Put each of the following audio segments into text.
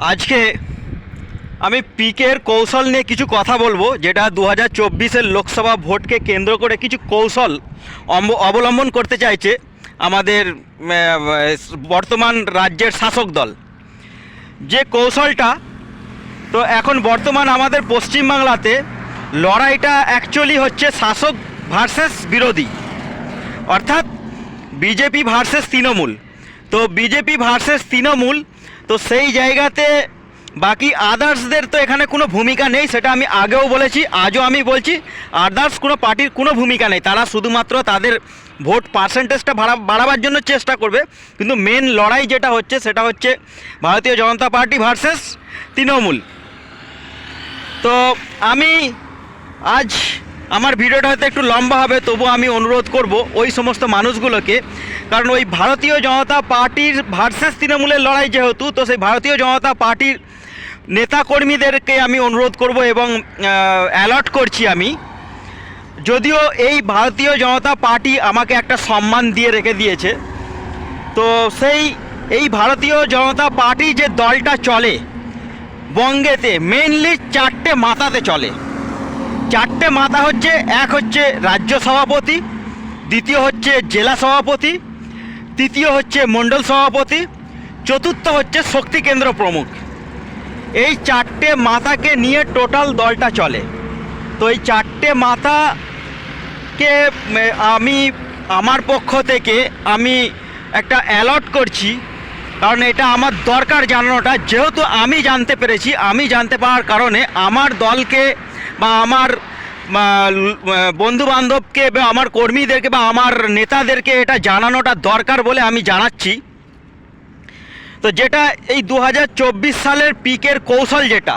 আজকে আমি পিকের কৌশল নিয়ে কিছু কথা বলব, যেটা দু হাজার চব্বিশের লোকসভা ভোটকে কেন্দ্র করে কিছু কৌশল অবলম্বন করতে চাইছে আমাদের বর্তমান রাজ্যের শাসক দল। যে কৌশলটা, তো এখন বর্তমান আমাদের পশ্চিমবাংলাতে লড়াইটা অ্যাকচুয়ালি হচ্ছে শাসক ভার্সেস বিরোধী। অর্থাৎ বিজেপি ভার্সেস তৃণমূল। তো বিজেপি ভার্সেস তৃণমূল তো সেই জায়গাতে বাকি আদার্সদের তো এখানে কোনো ভূমিকা নেই, সেটা আমি আগেও বলেছি, আজও আমি বলছি আদার্স কোনো পার্টির কোনো ভূমিকা নেই। তারা শুধুমাত্র তাদের ভোট পার্সেন্টেজটা বাড়া বাড়াবার জন্য চেষ্টা করবে। কিন্তু মেন লড়াই যেটা হচ্ছে, সেটা হচ্ছে ভারতীয় জনতা পার্টি ভার্সেস তৃণমূল। তো আমি আজ আমার ভিডিওটা হয়তো একটু লম্বা হবে তবু আমি অনুরোধ করব ওই সমস্ত মানুষগুলোকে কারণ ওই ভারতীয় জনতা পার্টির ভার্সেস তৃণমূলের লড়াই যেহেতু, তো সেই ভারতীয় জনতা পার্টির নেতাকর্মীদেরকে আমি অনুরোধ করব এবং অ্যালার্ট করছি আমি। যদিও এই ভারতীয় জনতা পার্টি আমাকে একটা সম্মান দিয়ে রেখে দিয়েছে। তো সেই, এই ভারতীয় জনতা পার্টি যে দলটা চলে, বঙ্গেতে মেনলি চারটে মাথাতে চলে। চারটে মাথা হচ্ছে, এক হচ্ছে রাজ্য সভাপতি, দ্বিতীয় হচ্ছে জেলা সভাপতি তৃতীয় হচ্ছে মণ্ডল সভাপতি, চতুর্থ হচ্ছে শক্তি কেন্দ্র প্রমুখ। এই চারটে মাথাকে নিয়ে টোটাল দলটা চলে। তো এই চারটে মাথাকে আমি, আমার পক্ষ থেকে আমি একটা অ্যালার্ট করছি, কারণ এটা আমার দরকার জানানোটা। যেহেতু আমি জানতে পেরেছি, আমি জানতে পারার কারণে আমার দলকে বা আমার বন্ধু বান্ধবকে বা আমার কর্মীদেরকে বা আমার নেতাদেরকে এটা জানানোটা দরকার বলে আমি জানাচ্ছি। তো যেটা এই দু হাজার চব্বিশ সালের পিকের কৌশল যেটা,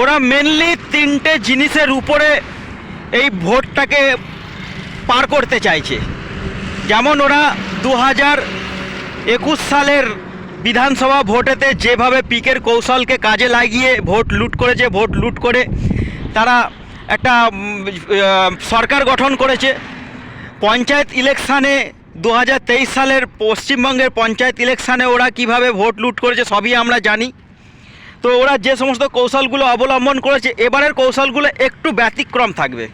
ওরা মেনলি তিনটে জিনিসের উপরে এই ভোটটাকে পার করতে চাইছে। যেমন ওরা দু একুশ সালের বিধানসভা ভোটেতে যেভাবে পিকের কৌশলকে কাজে লাগিয়ে ভোট লুট করেছে, ভোট লুট করে তারা একটা সরকার গঠন করেছে। পঞ্চায়েত ইলেকশানে দু হাজার তেইশ সালের পশ্চিমবঙ্গের পঞ্চায়েত ইলেকশানে ওরা কীভাবে ভোট লুট করেছে সবই আমরা জানি। তো ওরা যে সমস্ত কৌশলগুলো অবলম্বন করেছে, এবারের কৌশলগুলো একটু ব্যতিক্রম থাকবে।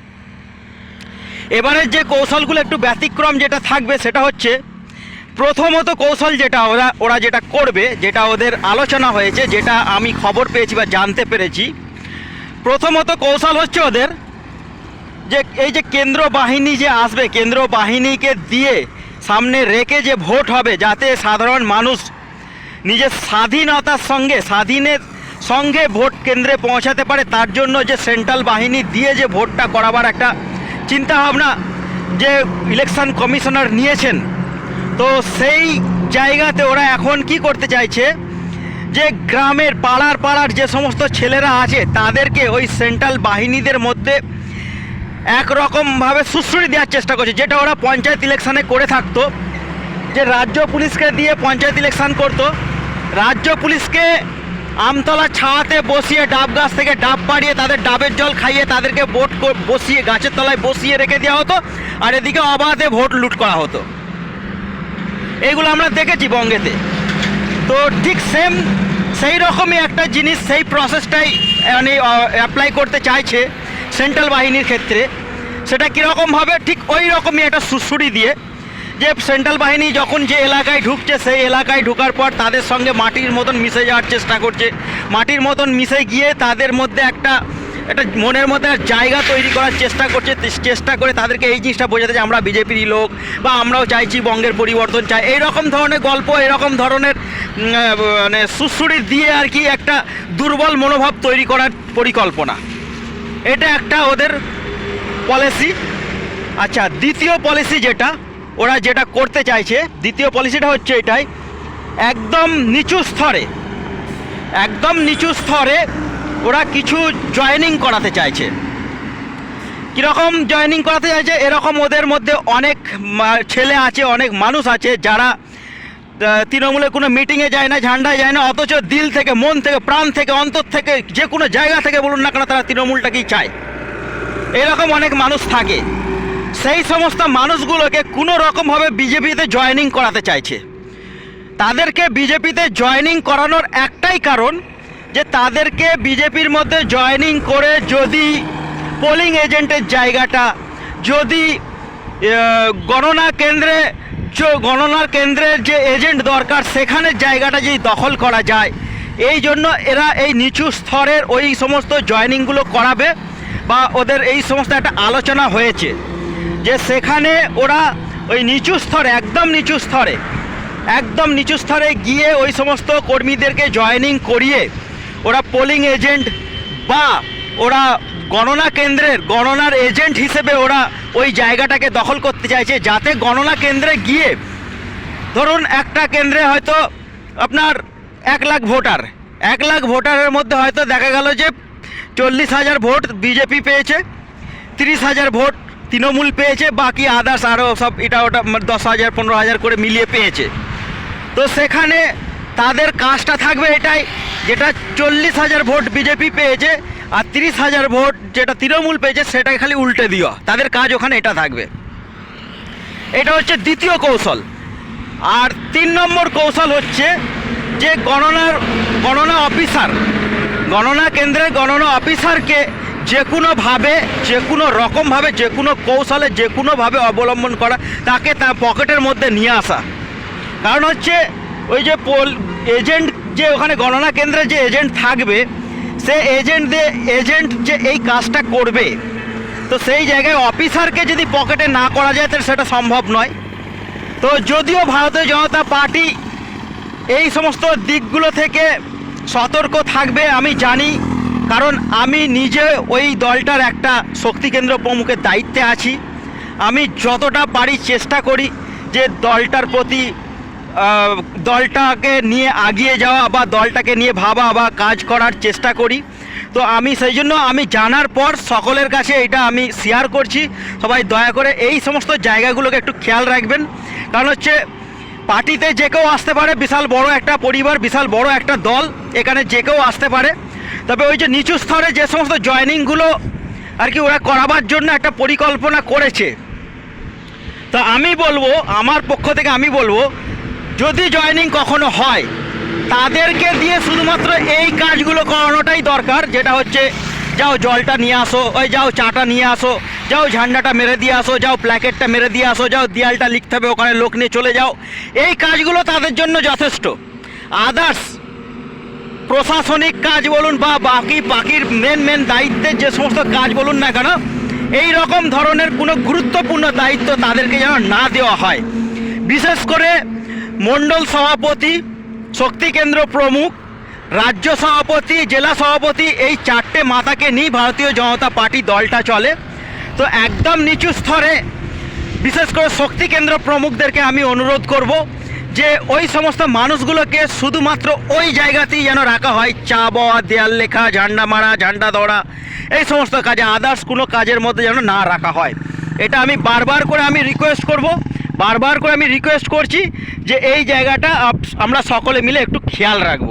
এবারের যে কৌশলগুলো একটু ব্যতিক্রম যেটা থাকবে সেটা হচ্ছে, প্রথমত কৌশল যেটা ওরা ওরা যেটা করবে, যেটা ওদের আলোচনা হয়েছে, যেটা আমি খবর পেয়েছি বা জানতে পেরেছি প্রথমত কৌশল হচ্ছে ওদের যে এই যে কেন্দ্র বাহিনী যে আসবে, কেন্দ্র বাহিনীকে দিয়ে সামনে রেখে যে ভোট হবে, যাতে সাধারণ মানুষ নিজের স্বাধীনতার সঙ্গে, স্বাধীনের সঙ্গে ভোট কেন্দ্রে পৌঁছাতে পারে, তার জন্য যে সেন্ট্রাল বাহিনী দিয়ে যে ভোটটা করাবার একটা চিন্তাভাবনা যে ইলেকশন কমিশনার নিয়েছেন, তো সেই জায়গাতে ওরা এখন কি করতে চাইছে যে গ্রামের পাড়ার পাড়ার যে সমস্ত ছেলেরা আছে, তাদেরকে ওই সেন্ট্রাল বাহিনীদের মধ্যে একরকমভাবে সুশ্রুতি দেওয়ার চেষ্টা করছে। যেটা ওরা পঞ্চায়েত ইলেকশানে করে থাকতো, যে রাজ্য পুলিশকে দিয়ে পঞ্চায়েত ইলেকশান করতো। রাজ্য পুলিশকে আমতলা ছাওয়াতে বসিয়ে, ডাব গাছ থেকে ডাব পাড়িয়ে, তাদের ডাবের জল খাইয়ে, তাদেরকে ভোট বসিয়ে, গাছের তলায় বসিয়ে রেখে দেওয়া হতো, আর এদিকে অবাধে ভোট লুট করা হতো। এইগুলো আমরা দেখেছি বঙ্গেতে। তো ঠিক সেম সেই রকমই একটা জিনিস, সেই প্রসেসটাই মানে অ্যাপ্লাই করতে চাইছে সেন্ট্রাল বাহিনীর ক্ষেত্রে। সেটা কীরকমভাবে ঠিক ওই রকমই একটা সুসুড়ি দিয়ে যে সেন্ট্রাল বাহিনী যখন যে এলাকায় ঢুকছে, সেই এলাকায় ঢোকার পর তাদের সঙ্গে মাটির মতন মিশে যাওয়ার চেষ্টা করছে। মাটির মতন মিশে গিয়ে তাদের মধ্যে একটা একটা মনের মধ্যে জায়গা তৈরি করার চেষ্টা করছে চেষ্টা করে তাদেরকে এই জিনিসটা বোঝাতে যে আমরা বিজেপির লোক বা আমরাও চাইছি বঙ্গের পরিবর্তন চাই। এই রকম ধরনের গল্প এরকম ধরনের মানে সুশ্রুড়ি দিয়ে আর কি একটা দুর্বল মনোভাব তৈরি করার পরিকল্পনা। এটা একটা ওদের পলিসি আচ্ছা দ্বিতীয় পলিসি যেটা, ওরা যেটা করতে চাইছে, দ্বিতীয় পলিসিটা হচ্ছে এটাই। একদম নিচু স্তরে, একদম নিচু স্তরে ওরা কিছু জয়েনিং করাতে চাইছে। কীরকম জয়েনিং করাতে চাইছে? এরকম ওদের মধ্যে অনেক ছেলে আছে অনেক মানুষ আছে যারা আহ, তৃণমূলের কোনো মিটিংয়ে যায় না ঝান্ডায় যায় না অথচ দিল থেকে মন থেকে প্রাণ থেকে অন্তর থেকে যে কোনো জায়গা থেকে বলুন না কেন তারা তৃণমূলটাকেই চায়। এরকম অনেক মানুষ থাকে। সেই সমস্ত মানুষগুলোকে কোনো রকমভাবে বিজেপিতে জয়েনিং করাতে চাইছে। তাদেরকে বিজেপিতে জয়েনিং করানোর একটাই কারণ যে তাদেরকে বিজেপির মধ্যে জয়েনিং করে যদি পোলিং এজেন্টের জায়গাটা, যদি গণনা কেন্দ্রে গণনার কেন্দ্রের যে এজেন্ট দরকার সেখানের জায়গাটা যদি দখল করা যায়, এই জন্য এরা এই নিচু স্তরের ওই সমস্ত জয়েনিংগুলো করাবে বা ওদের এই সমস্ত একটা আলোচনা হয়েছে যে সেখানে ওরা ওই নিচু স্তরে, একদম নিচু স্তরে, একদম নিচু স্তরে গিয়ে ওই সমস্ত কর্মীদেরকে জয়েনিং করিয়ে ওরা পোলিং এজেন্ট বা ওরা গণনা কেন্দ্রের, গণনার এজেন্ট হিসেবে ওরা ওই জায়গাটাকে দখল করতে চাইছে। যাতে গণনা কেন্দ্রে গিয়ে, ধরুন একটা কেন্দ্রে হয়তো আপনার এক লাখ ভোটার, এক লাখ ভোটারের মধ্যে হয়তো দেখা গেল যে চল্লিশ হাজার ভোট বিজেপি পেয়েছে, তিরিশ হাজার ভোট তৃণমূল পেয়েছে, বাকি আদার্স আরও সব এটা ওটা মানে দশ হাজার, পনেরো হাজার করে মিলিয়ে পেয়েছে। তো সেখানে তাদের কাজটা থাকবে এটাই। যেটা চল্লিশ হাজার ভোট বিজেপি পেয়েছে আর তিরিশ হাজার ভোট যেটা তৃণমূল পেয়েছে সেটাই খালি উল্টে দেওয়া। তাদের কাজ ওখানে এটা থাকবে। এটা হচ্ছে দ্বিতীয় কৌশল। আর তিন নম্বর কৌশল হচ্ছে যে গণনার গণনা অফিসার, গণনা কেন্দ্রের গণনা অফিসারকে যে কোনোভাবে যে কোনো রকমভাবে যে কোনো কৌশলে, যে কোনোভাবে অবলম্বন করা, তাকে তার পকেটের মধ্যে নিয়ে আসা। কারণ হচ্ছে ওই যে পোল এজেন্ট যে ওখানে গণনা কেন্দ্রে যে এজেন্ট থাকবে, সে এজেন্ট দিয়ে এজেন্ট যে এই কাজটা করবে, তো সেই জায়গায় অফিসারকে যদি পকেটে না করা যায়, তাহলে সেটা সম্ভব নয়। তো যদিও ভারতীয় জনতা পার্টি এই সমস্ত দিকগুলো থেকে সতর্ক থাকবে, আমি জানি, কারণ আমি নিজে ওই দলটার একটা শক্তি কেন্দ্র প্রমুখের দায়িত্বে আছি। আমি যতটা পারি চেষ্টা করি যে দলটার প্রতি দলটাকে নিয়ে আগিয়ে যাওয়া বা দলটাকে নিয়ে ভাবা বা কাজ করার চেষ্টা করি। তো আমি সেই জন্য আমি জানার পর সকলের কাছে এটা আমি শেয়ার করছি। সবাই দয়া করে এই সমস্ত জায়গাগুলোকে একটু খেয়াল রাখবেন। কারণ হচ্ছে পার্টিতে যে কেউ আসতে পারে, বিশাল বড় একটা পরিবার, বিশাল বড় একটা দল, এখানে যে কেউ আসতে পারে। তবে ওই যে নিচু স্তরে যে সমস্ত জয়েনিংগুলো আর কি ওরা করাবার জন্য একটা পরিকল্পনা করেছে। তো আমি বলব, আমার পক্ষ থেকে আমি বলব যদি জয়েনিং কখনো হয়, তাদেরকে দিয়ে শুধুমাত্র এই কাজগুলো করানোটাই দরকার, যেটা হচ্ছে যাও জলটা নিয়ে আসো, ওই যাও চাটা নিয়ে আসো, যাও ঝান্ডাটা মেরে দিয়ে আসো, যাও প্ল্যাকেটটা মেরে দিয়ে আসো, যাও দেয়ালটা লিখতে হবে, ওখানে লোক নিয়ে চলে যাও। এই কাজগুলো তাদের জন্য যথেষ্ট। আদার্স প্রশাসনিক কাজ বলুন বা বাকি বাকির মেন মেন দায়িত্বের যে সমস্ত কাজ বলুন না কেন, এই রকম ধরনের কোনো গুরুত্বপূর্ণ দায়িত্ব তাদেরকে যেন না দেওয়া হয়। বিশেষ করে মণ্ডল সভাপতি, শক্তি কেন্দ্র প্রমুখ, রাজ্য সভাপতি, জেলা সভাপতি এই চারটে মাতাকে নিয়ে ভারতীয় জনতা পার্টি দলটা চলে। তো একদম নিচু স্তরে বিশেষ করে শক্তি কেন্দ্র প্রমুখদেরকে আমি অনুরোধ করব যে ওই সমস্ত মানুষগুলোকে শুধুমাত্র ওই জায়গাতেই যেন রাখা হয়। চা, বওয়া, দেয়াল লেখা, ঝান্ডা মারা, ঝান্ডা দৌড়া, এই সমস্ত কাজে, আদার্স কোনো কাজের মধ্যে যেন না রাখা হয়। এটা আমি বারবার করে আমি রিকোয়েস্ট করব। বারবার করে আমি রিকোয়েস্ট করছি যে এই জায়গাটা আমরা সকলে মিলে একটু খেয়াল রাখব।